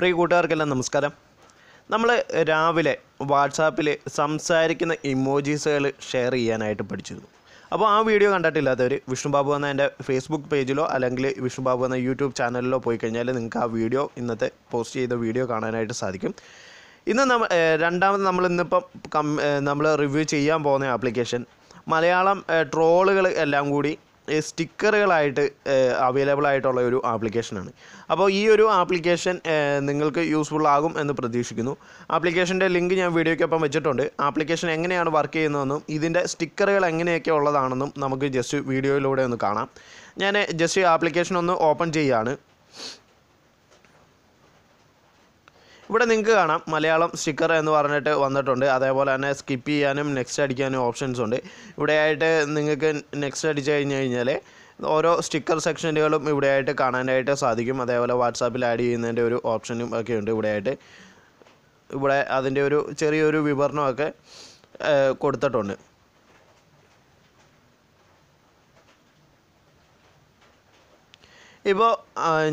പ്രിയ കൂട്ടുകാർക്കെല്ലാം നമസ്കാരം. നമ്മൾ രാവിലെ വാട്സാപ്പിൽ സംസാരിക്കുന്ന ഇമോജീസുകൾ ഷെയർ ചെയ്യാനായിട്ട് പഠിച്ചിരുന്നു. അപ്പോൾ ആ വീഡിയോ കണ്ടിട്ടില്ലാത്തവർ വിഷ്ണു ബാബു എന്ന എന്റെ ഫേസ്ബുക്ക് പേജിലോ അല്ലെങ്കിൽ വിഷ്ണു ബാബു എന്ന യൂട്യൂബ് ചാനലിലോ പോയി കഴിഞ്ഞാൽ നിങ്ങൾക്ക് ആ വീഡിയോ ഇന്നത്തെ പോസ്റ്റ് ചെയ്ത വീഡിയോ കാണാനായിട്ട് സാധിക്കും. ഇന്ന് നമ്മൾ രണ്ടാമത് നമ്മൾ ഇന്നിപ്പം കം നമ്മൾ റിവ്യൂ ചെയ്യാൻ പോകുന്ന ആപ്ലിക്കേഷൻ മലയാളം ട്രോളുകൾ എല്ലാം കൂടി സ്റ്റിക്കറുകളായിട്ട് അവൈലബിൾ ആയിട്ടുള്ള ഒരു ആപ്ലിക്കേഷനാണ്. അപ്പോൾ ഈ ഒരു ആപ്ലിക്കേഷൻ നിങ്ങൾക്ക് യൂസ്ഫുൾ ആകും എന്ന് പ്രതീക്ഷിക്കുന്നു. ആപ്ലിക്കേഷന്റെ ലിങ്ക് ഞാൻ വീഡിയോയ്ക്കൊപ്പം വെച്ചിട്ടുണ്ട്. ആപ്ലിക്കേഷൻ എങ്ങനെയാണ് വർക്ക് ചെയ്യുന്നതെന്നും ഇതിന്റെ സ്റ്റിക്കറുകൾ എങ്ങനെയൊക്കെ ഉള്ളതാണെന്നും നമുക്ക് ജസ്റ്റ് വീഡിയോയിലൂടെ ഒന്ന് കാണാം. ഞാൻ ജസ്റ്റ് ആപ്ലിക്കേഷൻ ഒന്ന് ഓപ്പൺ ചെയ്യുകയാണ്. ഇവിടെ നിങ്ങൾക്ക് കാണാം. മലയാളം സ്റ്റിക്കർ എന്ന് പറഞ്ഞിട്ട് വന്നിട്ടുണ്ട്. അതേപോലെ തന്നെ സ്കിപ്പ് ചെയ്യാനും നെക്സ്റ്റ് അടിക്കാനും ഓപ്ഷൻസ് ഉണ്ട്. ഇവിടെയായിട്ട് നിങ്ങൾക്ക് നെക്സ്റ്റ് അടിച്ചു കഴിഞ്ഞ് കഴിഞ്ഞാൽ ഓരോ സ്റ്റിക്കർ സെക്ഷനുകളും ഇവിടെയായിട്ട് കാണാനായിട്ട് സാധിക്കും. അതേപോലെ വാട്സാപ്പിൽ ആഡ് ചെയ്യുന്നതിന്റെ ഒരു ഓപ്ഷനും ഒക്കെ ഉണ്ട് ഇവിടെയായിട്ട്. ഇവിടെ അതിന്റെ ഒരു ചെറിയൊരു വിവരണമൊക്കെ കൊടുത്തിട്ടുണ്ട്. ഇപ്പോൾ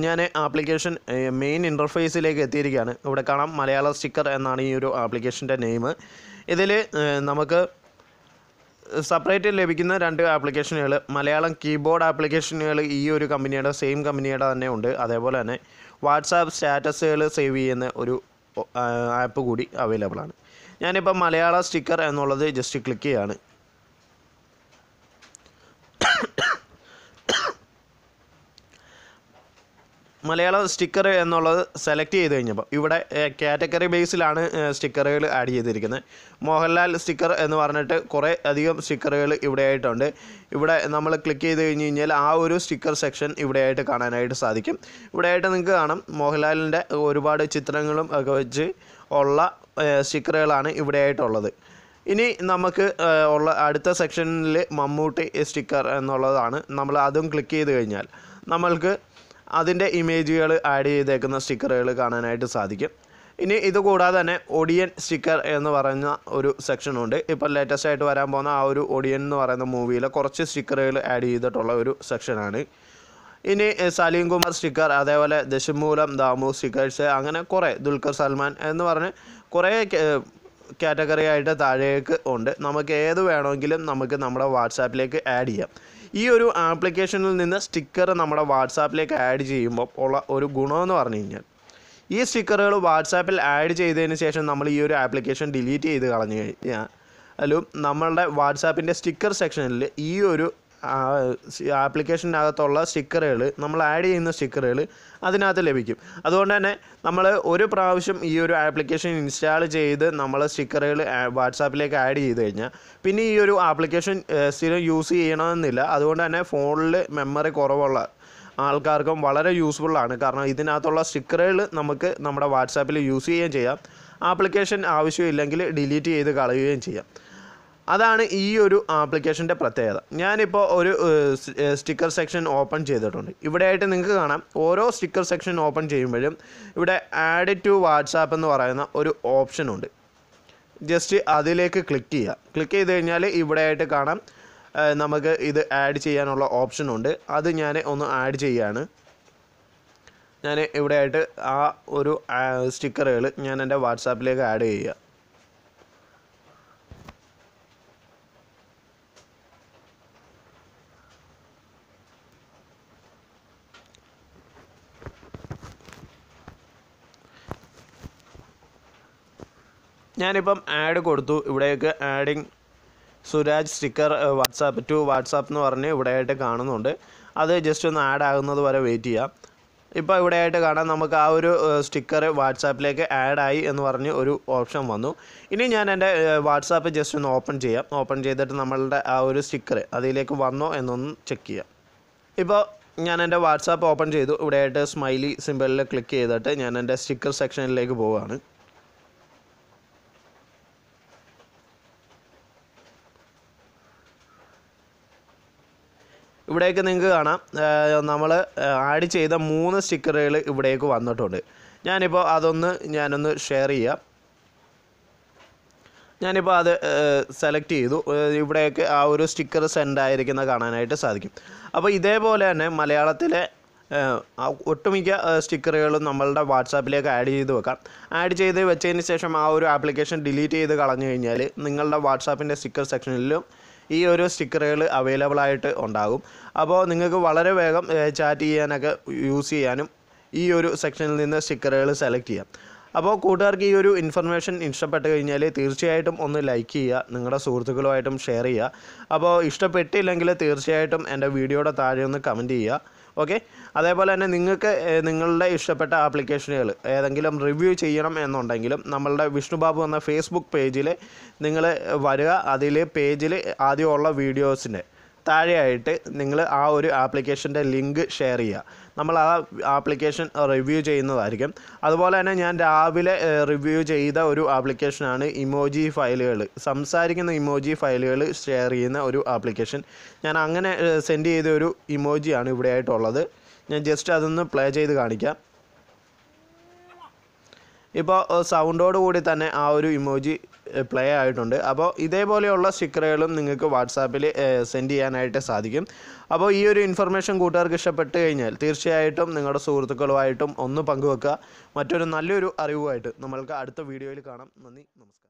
ഞാൻ ആപ്ലിക്കേഷൻ മെയിൻ ഇന്റർഫേസിലേക്ക് എത്തിയിരിക്കുകയാണ്. ഇവിടെ കാണാം മലയാള സ്റ്റിക്കർ എന്നാണ് ഈ ഒരു ആപ്ലിക്കേഷന്റെ നെയിം ഇതിൽ നമുക്ക് സെപ്പറേറ്റ് ലഭിക്കുന്ന രണ്ട് ആപ്ലിക്കേഷനുകൾ മലയാളം കീബോർഡ് ആപ്ലിക്കേഷനുകൾ ഈ ഒരു കമ്പനിയുടെ സെയിം കമ്പനിയുടെ തന്നെ ഉണ്ട്. അതേപോലെ തന്നെ വാട്സാപ്പ് സ്റ്റാറ്റസുകൾ സേവ് ചെയ്യുന്ന ഒരു ആപ്പ് കൂടി അവൈലബിൾ ആണ്. ഞാനിപ്പോൾ മലയാള സ്റ്റിക്കർ എന്നുള്ളത് ജസ്റ്റ് ക്ലിക്ക് ചെയ്യാണ്. മലയാളം സ്റ്റിക്കർ എന്നുള്ളത് സെലക്ട് ചെയ്ത് കഴിഞ്ഞപ്പോൾ ഇവിടെ കാറ്റഗറി ബേസിലാണ് സ്റ്റിക്കറുകൾ ആഡ് ചെയ്തിരിക്കുന്നത്. മോഹൻലാൽ സ്റ്റിക്കർ എന്ന് പറഞ്ഞിട്ട് കുറേ അധികം സ്റ്റിക്കറുകൾ ഇവിടെ ആയിട്ടുണ്ട്. ഇവിടെ നമ്മൾ ക്ലിക്ക് ചെയ്ത് കഴിഞ്ഞ് കഴിഞ്ഞാൽ ആ ഒരു സ്റ്റിക്കർ സെക്ഷൻ ഇവിടെ ആയിട്ട് കാണാനായിട്ട് സാധിക്കും. ഇവിടെ ആയിട്ട് നിങ്ങൾക്ക് കാണാം മോഹൻലാലിന്റെ ഒരുപാട് ചിത്രങ്ങളും ഒക്കെ വെച്ച് ഉള്ള സ്റ്റിക്കറുകളാണ് ഇവിടെ ആയിട്ടുള്ളത്. ഇനി നമുക്ക് ഉള്ള അടുത്ത സെക്ഷനിൽ മമ്മൂട്ടി സ്റ്റിക്കർ എന്നുള്ളതാണ്. നമ്മൾ അതും ക്ലിക്ക് ചെയ്ത് കഴിഞ്ഞാൽ നമ്മൾക്ക് അതിന്റെ ഇമേജുകൾ ആഡ് ചെയ്തേക്കുന്ന സ്റ്റിക്കറുകൾ കാണാനായിട്ട് സാധിക്കും. ഇനി ഇത് കൂടാതെ തന്നെ ഒടിയൻ സ്റ്റിക്കർ എന്ന് പറയുന്ന ഒരു സെക്ഷനുണ്ട് ഇപ്പോൾ ലേറ്റസ്റ്റ് ആയിട്ട് വരാൻ പോകുന്ന ആ ഒരു ഒടിയൻ എന്ന് പറയുന്ന മൂവിയിലെ കുറച്ച് സ്റ്റിക്കറുകൾ ആഡ് ചെയ്തിട്ടുള്ള ഒരു സെക്ഷനാണ് ഇനി സലീം കുമാർ സ്റ്റിക്കർ അതേപോലെ ദശമൂലം ദാമു സ്റ്റിക്കേഴ്സ് അങ്ങനെ കുറേ ദുൽഖർ സൽമാൻ എന്ന് പറഞ്ഞ് കുറേ കാറ്റഗറി ആയിട്ട് താഴേക്ക് ഉണ്ട്. നമുക്ക് ഏത് വേണമെങ്കിലും നമുക്ക് നമ്മുടെ വാട്സാപ്പിലേക്ക് ആഡ് ചെയ്യാം. ഈ ഒരു ആപ്ലിക്കേഷനിൽ നിന്ന് സ്റ്റിക്കർ നമ്മുടെ വാട്സാപ്പിലേക്ക് ആഡ് ചെയ്യുമ്പോൾ ഉള്ള ഒരു ഗുണമെന്ന് പറഞ്ഞു കഴിഞ്ഞാൽ ഈ സ്റ്റിക്കറുകൾ വാട്സാപ്പിൽ ആഡ് ചെയ്തതിന് ശേഷം നമ്മൾ ഈ ഒരു ആപ്ലിക്കേഷൻ ഡിലീറ്റ് ചെയ്ത് കളഞ്ഞു കഴിഞ്ഞാൽ കഴിഞ്ഞാലും നമ്മളുടെ വാട്സാപ്പിന്റെ സ്റ്റിക്കർ സെക്ഷനിൽ ഈ ഒരു ആപ്ലിക്കേഷനകത്തുള്ള സ്റ്റിക്കറുകൾ നമ്മൾ ആഡ് ചെയ്യുന്ന സ്റ്റിക്കറുകൾ അതിനകത്ത് ലഭിക്കും. അതുകൊണ്ട് തന്നെ നമ്മൾ ഒരു പ്രാവശ്യം ഈ ഒരു ആപ്ലിക്കേഷൻ ഇൻസ്റ്റാൾ ചെയ്ത് നമ്മൾ സ്റ്റിക്കറുകൾ വാട്സാപ്പിലേക്ക് ആഡ് ചെയ്ത് കഴിഞ്ഞാൽ പിന്നെ ഈ ഒരു ആപ്ലിക്കേഷൻ സ്ഥിരം യൂസ് ചെയ്യണമെന്നില്ല. അതുകൊണ്ട് തന്നെ ഫോണിൽ മെമ്മറി കുറവുള്ള ആൾക്കാർക്കും വളരെ യൂസ്ഫുള്ളാണ് കാരണം ഇതിനകത്തുള്ള സ്റ്റിക്കറുകൾ നമുക്ക് നമ്മുടെ വാട്സാപ്പിൽ യൂസ് ചെയ്യുകയും ചെയ്യാം. ആപ്ലിക്കേഷൻ ആവശ്യമില്ലെങ്കിൽ ഡിലീറ്റ് ചെയ്ത് കളയുകയും ചെയ്യാം. അതാണ് ഈ ഒരു ആപ്ലിക്കേഷന്റെ പ്രത്യേകത. ഞാനിപ്പോൾ ഒരു സ്റ്റിക്കർ സെക്ഷൻ ഓപ്പൺ ചെയ്തിട്ടുണ്ട്. ഇവിടെയായിട്ട് നിങ്ങൾക്ക് കാണാം. ഓരോ സ്റ്റിക്കർ സെക്ഷൻ ഓപ്പൺ ചെയ്യുമ്പോഴും ഇവിടെ ആഡ് ടു വാട്സാപ്പ് എന്ന് പറയുന്ന ഒരു ഓപ്ഷൻ ഉണ്ട്. ജസ്റ്റ് അതിലേക്ക് ക്ലിക്ക് ചെയ്യുക. ക്ലിക്ക് ചെയ്ത് കഴിഞ്ഞാൽ ഇവിടെയായിട്ട് കാണാം. നമുക്ക് ഇത് ആഡ് ചെയ്യാനുള്ള ഓപ്ഷൻ ഉണ്ട്. അത് ഞാൻ ഒന്ന് ആഡ് ചെയ്യാണ് ഞാൻ ഇവിടെയായിട്ട് ആ ഒരു സ്റ്റിക്കറുകൾ ഞാൻ എന്റെ വാട്സാപ്പിലേക്ക് ആഡ് ചെയ്യുക. ഞാനിപ്പം ആഡ് കൊടുത്തു. ഇവിടേക്ക് adding Suraj sticker WhatsApp to WhatsApp എന്ന് പറഞ്ഞ് ഇവിടെയായിട്ട് കാണുന്നുണ്ട്. അത് ജസ്റ്റ് ഒന്ന് ആഡ് ആകുന്നത് വരെ വെയിറ്റ് ചെയ്യാം. ഇപ്പോൾ ഇവിടെയായിട്ട് കാണാം. നമുക്ക് ആ ഒരു സ്റ്റിക്കർ വാട്സാപ്പിലേക്ക് ആഡായി എന്ന് പറഞ്ഞ് ഒരു ഓപ്ഷൻ വന്നു. ഇനി ഞാൻ എന്റെ വാട്സാപ്പ് ജസ്റ്റ് ഒന്ന് ഓപ്പൺ ചെയ്യാം. ഓപ്പൺ ചെയ്തിട്ട് നമ്മളുടെ ആ ഒരു സ്റ്റിക്കർ അതിലേക്ക് വന്നോ എന്നൊന്ന് ചെക്ക് ചെയ്യാം. ഇപ്പോൾ ഞാൻ എന്റെ വാട്സാപ്പ് ഓപ്പൺ ചെയ്തു. ഇവിടെയായിട്ട് സ്മൈലി സിമ്പിളിൽ ക്ലിക്ക് ചെയ്തിട്ട് ഞാൻ എന്റെ സ്റ്റിക്കർ സെക്ഷനിലേക്ക് പോവുകയാണ് ഇവിടേക്ക് നിങ്ങൾക്ക് കാണാം. നമ്മൾ ആഡ് ചെയ്ത മൂന്ന് സ്റ്റിക്കറുകൾ ഇവിടേക്ക് വന്നിട്ടുണ്ട്. ഞാനിപ്പോൾ അതൊന്ന് ഞാനൊന്ന് ഷെയർ ചെയ്യാം. ഞാനിപ്പോൾ അത് സെലക്ട് ചെയ്തു. ഇവിടേക്ക് ആ ഒരു സ്റ്റിക്കർ സെൻഡ് ആയിരിക്കുന്ന കാണാനായിട്ട് സാധിക്കും. അപ്പോൾ ഇതേപോലെ തന്നെ മലയാളത്തിലെ ഒട്ടുമിക്ക സ്റ്റിക്കറുകളും നമ്മളുടെ വാട്സാപ്പിലേക്ക് ആഡ് ചെയ്ത് വെക്കാം. ആഡ് ചെയ്ത് വെച്ചതിന് ശേഷം ആ ഒരു ആപ്ലിക്കേഷൻ ഡിലീറ്റ് ചെയ്ത് കളഞ്ഞു കഴിഞ്ഞാൽ നിങ്ങളുടെ വാട്സാപ്പിന്റെ സ്റ്റിക്കർ സെക്ഷനിലും ഈ ഒരു സ്റ്റിക്കറുകൾ അവൈലബിൾ ആയിട്ട് ഉണ്ടാകും. അപ്പോൾ നിങ്ങൾക്ക് വളരെ വേഗം ചാറ്റ് ചെയ്യാനൊക്കെ യൂസ് ചെയ്യാനും ഈ ഒരു സെക്ഷനിൽ നിന്ന് സ്റ്റിക്കറുകൾ സെലക്ട് ചെയ്യാം. അപ്പോൾ കൂട്ടുകാർക്ക് ഈ ഒരു ഇൻഫർമേഷൻ ഇഷ്ടപ്പെട്ട് കഴിഞ്ഞാൽ തീർച്ചയായിട്ടും ഒന്ന് ലൈക്ക് ചെയ്യുക നിങ്ങളുടെ സുഹൃത്തുക്കളുമായിട്ടും ഷെയർ ചെയ്യുക. അപ്പോൾ ഇഷ്ടപ്പെട്ടില്ലെങ്കിൽ തീർച്ചയായിട്ടും എന്റെ വീഡിയോയുടെ താഴെ ഒന്ന് കമന്റ് ചെയ്യുക. ഓക്കെ? അതേപോലെ തന്നെ നിങ്ങൾക്ക് നിങ്ങളുടെ ഇഷ്ടപ്പെട്ട ആപ്ലിക്കേഷനുകൾ ഏതെങ്കിലും റിവ്യൂ ചെയ്യണം എന്നുണ്ടെങ്കിലും നമ്മളുടെ വിഷ്ണുബാബു എന്ന ഫേസ്ബുക്ക് പേജിൽ നിങ്ങൾ വരിക. അതിൽ പേജിൽ ആദ്യമുള്ള വീഡിയോസിന്റെ താഴെയായിട്ട് നിങ്ങൾ ആ ഒരു ആപ്ലിക്കേഷന്റെ ലിങ്ക് ഷെയർ ചെയ്യുക. നമ്മൾ ആ ആപ്ലിക്കേഷൻ റിവ്യൂ ചെയ്യുന്നതായിരിക്കും. അതുപോലെ തന്നെ ഞാൻ രാവിലെ റിവ്യൂ ചെയ്ത ഒരു ആപ്ലിക്കേഷനാണ് ഇമോജി ഫയലുകൾ. സംസാരിക്കുന്ന ഇമോജി ഫയലുകൾ ഷെയർ ചെയ്യുന്ന ഒരു ആപ്ലിക്കേഷൻ. ഞാൻ അങ്ങനെ സെൻഡ് ചെയ്ത ഒരു ഇമോജിയാണ് ഇവിടെ ആയിട്ടുള്ളത് ഞാൻ ജസ്റ്റ് അതൊന്ന് പ്ലേ ചെയ്ത് കാണിക്കാം. ഇപ്പോൾ സൗണ്ടോട് കൂടി തന്നെ ആ ഒരു ഇമോജി പ്ലേ ആയിട്ടുണ്ട്. അപ്പോൾ ഇതേപോലെയുള്ള സ്റ്റിക്കറുകളും നിങ്ങൾക്ക് വാട്സാപ്പിൽ സെൻഡ് ചെയ്യാനായിട്ട് സാധിക്കും. അപ്പോൾ ഈ ഒരു ഇൻഫർമേഷൻ കൂട്ടുകാർക്ക് ഇഷ്ടപ്പെട്ട് കഴിഞ്ഞാൽ തീർച്ചയായിട്ടും നിങ്ങളുടെ സുഹൃത്തുക്കളുമായിട്ടും ഒന്ന് പങ്കുവെക്കുക. മറ്റൊരു നല്ലൊരു അറിവുമായിട്ട് നമ്മൾക്ക് അടുത്ത വീഡിയോയിൽ കാണാം. നന്ദി നമസ്കാരം.